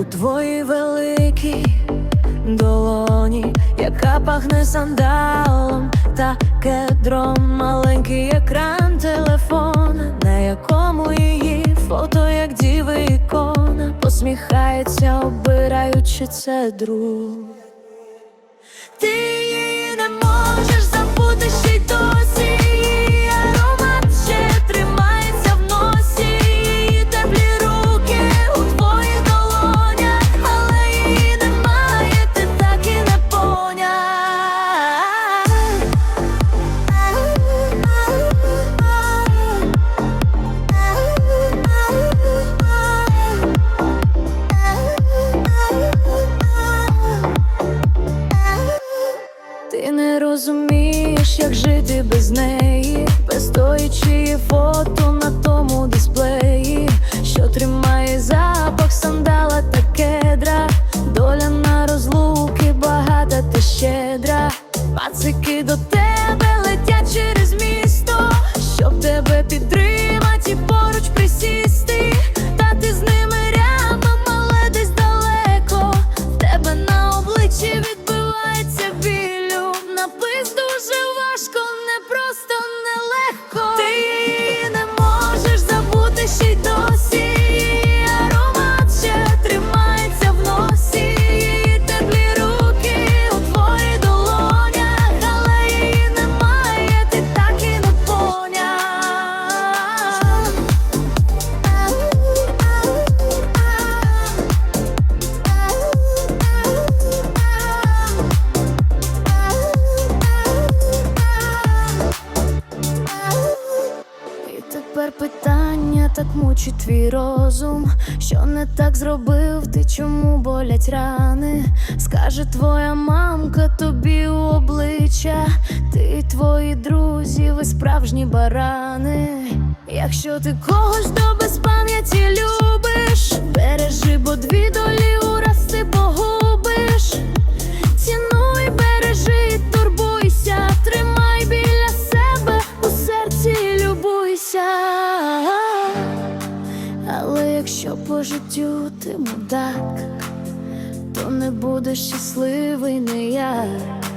у твоїй великій долоні, яка пахне сандалом та кедром, маленький екран телефона, на якому її фото, як діви ікона, посміхається, обираючи це друг. Ти не розумієш, як жити без неї, без тої чиї фото на тому дисплеї, що тримає запах сандала та кедра, доля на розлуки багата та щедра. Пацики до тебе питання так мучить твій розум. Що не так зробив, ти чому болять рани? Скаже твоя мамка тобі у обличчя. Ти і твої друзі, ви справжні барани. Якщо ти когось до безпам'яті любиш, бережи, бо дві долі ураз життю ти мудак, то не будеш щасливий ніяк.